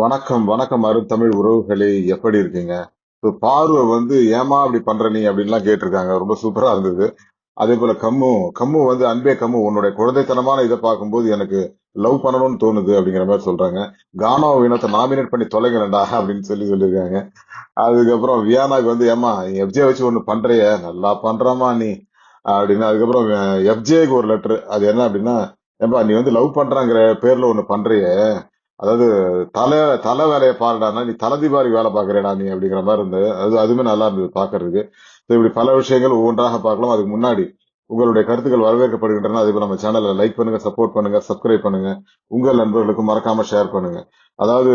வணக்கம் வணக்கம் அருத்தமிழ் உறவுகளே எப்படி இருக்கீங்க? இப்போ பார்வை வந்து ஏமா அப்படி பண்ற நீ? அப்படின்லாம் கேட்டிருக்காங்க. ரொம்ப சூப்பரா இருந்தது. அதே போல கம்மு கம்மு வந்து அன்பே கம்மு உன்னுடைய குழந்தைத்தனமான இதை பார்க்கும்போது எனக்கு லவ் பண்ணணும்னு தோணுது அப்படிங்கிற மாதிரி சொல்றாங்க. கானா வினத்தை நாமினேட் பண்ணி தொலைங்களேன்டா அப்படின்னு சொல்லி சொல்லியிருக்காங்க. அதுக்கப்புறம் வியானாக்கு வந்து ஏமா எஃப்ஜே வச்சு ஒன்று பண்றிய நல்லா பண்றமா நீ அப்படின்னு. அதுக்கப்புறம் எஃப்ஜேக்கு ஒரு லெட்டர் அது என்ன அப்படின்னா ஏம்பா நீ வந்து லவ் பண்றாங்கிற பேர்ல ஒன்று பண்றிய அதாவது தலை தலை வேலையை பாருடானா நீ தலதிபாரி வேலை பாக்குறேடா நீ அப்படிங்கிற மாதிரி இருந்தது. அது அதுவுமே நல்லா இருந்தது பாக்குறதுக்கு இப்படி பல விஷயங்கள் ஒவ்வொன்றாக பார்க்கலாம். அதுக்கு முன்னாடி உங்களுடைய கருத்துக்கள் வரவேற்கப்படுகின்றன. அதுக்கு நம்ம சேனலை லைக் பண்ணுங்க சப்போர்ட் பண்ணுங்க சப்ஸ்கிரைப் பண்ணுங்க. உங்கள் நண்பர்களுக்கும் மறக்காம ஷேர் பண்ணுங்க. அதாவது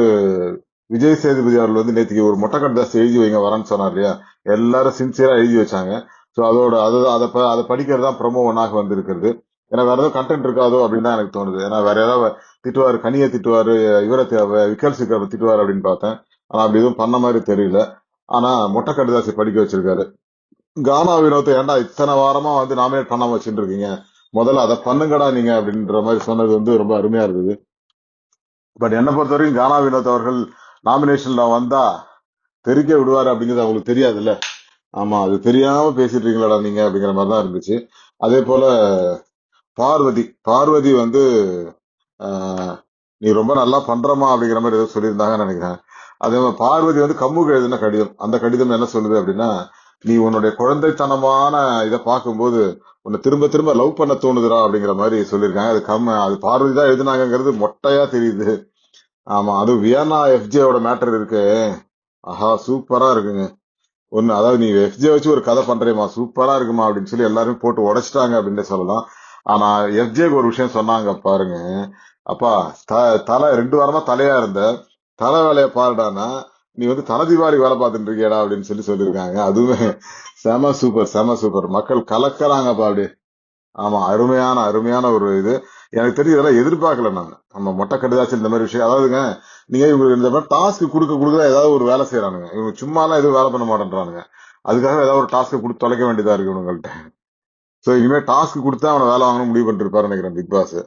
விஜய் சேதுபதி அவர்கள் வந்து நேற்றுக்கு ஒரு மொட்டை கண்டாஸ் எழுதி வைங்க வரேன்னு சொன்னார் இல்லையா? எல்லாரும் சின்சியரா எழுதி வச்சாங்க. ஸோ அதோட அதை அதை ப- அதை படிக்கிறது தான் ப்ரமோ ஒன்னாக வந்திருக்கிறது. ஏன்னா வேற ஏதோ கண்டென்ட் இருக்காதோ அப்படின்னு தான் எனக்கு தோணுது. ஏன்னா வேற ஏதாவது திட்டுவாரு கனியை திட்டுவாரு இவரை விக்கல் சிக்கர் திட்டுவாரு அப்படின்னு பார்த்தேன். ஆனா அப்படி எதுவும் பண்ண மாதிரி தெரியல. ஆனா மொட்டை கண்டுதாசி படிக்க வச்சிருக்காரு. கானா வினோத்தை ஏன்டா இத்தனை வாரமா வந்து நாமினேட் பண்ணாம வச்சுட்டு இருக்கீங்க முதல்ல அதை பண்ணுங்கடா நீங்க அப்படின்ற மாதிரி சொன்னது வந்து ரொம்ப அருமையா இருந்தது. பட் என்னை பொறுத்த வரைக்கும் கானா வினோத் அவர்கள் நாமினேஷன்ல வந்தா தெரிக்க விடுவாரு அப்படிங்கிறது அவங்களுக்கு தெரியாதுல்ல. ஆமா அது தெரியாம பேசிட்டு இருக்கீங்களாடா நீங்க அப்படிங்கிற மாதிரி தான் இருந்துச்சு. அதே போல பார்வதி பார்வதி வந்து நீ ரொம்ப நல்லா பண்றமா அப்படிங்கிற மாதிரி ஏதோ சொல்லியிருந்தாங்கன்னு நினைக்கிறேன். அதே மாதிரி பார்வதி வந்து கம்முக்கு எழுதின கடிதம். அந்த கடிதம் என்ன சொல்லுது அப்படின்னா நீ உன்னுடைய குழந்தைத்தனமான இதை பார்க்கும்போது உன்னை திரும்ப திரும்ப லவ் பண்ண தோணுதுடா அப்படிங்கிற மாதிரி சொல்லியிருக்காங்க. அது கம் அது பார்வதி தான் எழுதினாங்கிறது மொட்டையா தெரியுது. ஆமா அது வியன்னா எஃப்ஜேவோட மேட்டர் இருக்கு. ஆஹா சூப்பரா இருக்குங்க. ஒன்னு அதாவது நீ எஃப்ஜே வச்சு ஒரு கதை பண்றேமா சூப்பரா இருக்குமா அப்படின்னு சொல்லி எல்லாருமே போட்டு உடைச்சிட்டாங்க அப்படின்னு சொல்லலாம். ஆனா எஃப்ஜேக்கு ஒரு விஷயம் சொன்னாங்க பாருங்க. அப்பா த- தலை ரெண்டு வாரமா தலையா இருந்த தலை வேலையை பாருடானா நீ வந்து தலை தீபாவளி வேலை பார்த்துட்டு இருக்கியடா அப்படின்னு சொல்லி சொல்லியிருக்காங்க. அதுவுமே செம சூப்பர் செம சூப்பர். மக்கள் கலக்கிறாங்கப்பா அப்படி ஆமா அருமையான அருமையான ஒரு இது. எனக்கு தெரிஞ்சு இதெல்லாம் எதிர்பார்க்கல நாங்க நம்ம மொட்டை கடுதாச்சு இந்த மாதிரி விஷயம். அதாவதுங்க நீங்க இவங்களுக்கு இந்த மாதிரி டாஸ்க் கொடுக்க கொடுக்க ஏதாவது ஒரு வேலை செய்யறானுங்க இவங்க சும்மாலாம் எதுவும் வேலை பண்ண மாட்டேன்றானுங்க. அதுக்காக ஏதாவது ஒரு டாஸ்க் கொடுத்து தொலைக்க வேண்டியதா இருக்கு இவங்கள்ட்ட. ஸோ இனிமேல் டாஸ்க் கொடுத்தா அவனை வேலை வாங்கணும் முடிவு பண்ணிருப்பாரு நினைக்கிறேன் Bigg Boss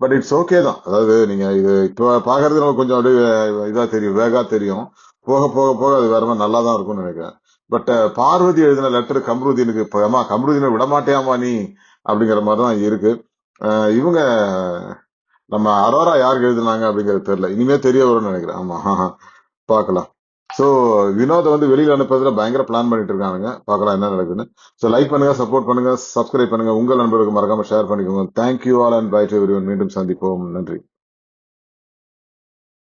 but it's okay தான். அதாவது நீங்க இது இப்போ பாக்குறது நமக்கு கொஞ்சம் அப்படியே இதா தெரியும் வேகா தெரியும். போக போக போக அது வேற மாதிரி நல்லா தான் இருக்கும்னு நினைக்கிறேன். பட் பார்வதி எழுதின லெட்டர் கம்ருதீனுக்கு அம்மா கம்ருதீனை விடமாட்டேயாமா நீ? அப்படிங்கிற மாதிரி தான் இருக்கு. இவங்க நம்ம அரோரா யாருக்கு எழுதுனாங்க அப்படிங்கிறது தெரியல. இனிமே தெரிய வரும்னு நினைக்கிறேன். ஆமா பார்க்கலாம். ஸோ வினோத வந்து வெளியில் அனுப்புறதுல பயங்கர பிளான் பண்ணிட்டு இருக்காங்க பார்க்கலாம் என்ன நடக்குதுன்னு. ஸோ லைக் பண்ணுங்க சப்போர்ட் பண்ணுங்க சப்ஸ்கிரைப் பண்ணுங்க. உங்கள் நண்பர்களுக்கு மறக்காம ஷேர் பண்ணிக்கோங்க. Thank you all and bye to மீண்டும் சந்திப்போம். நன்றி.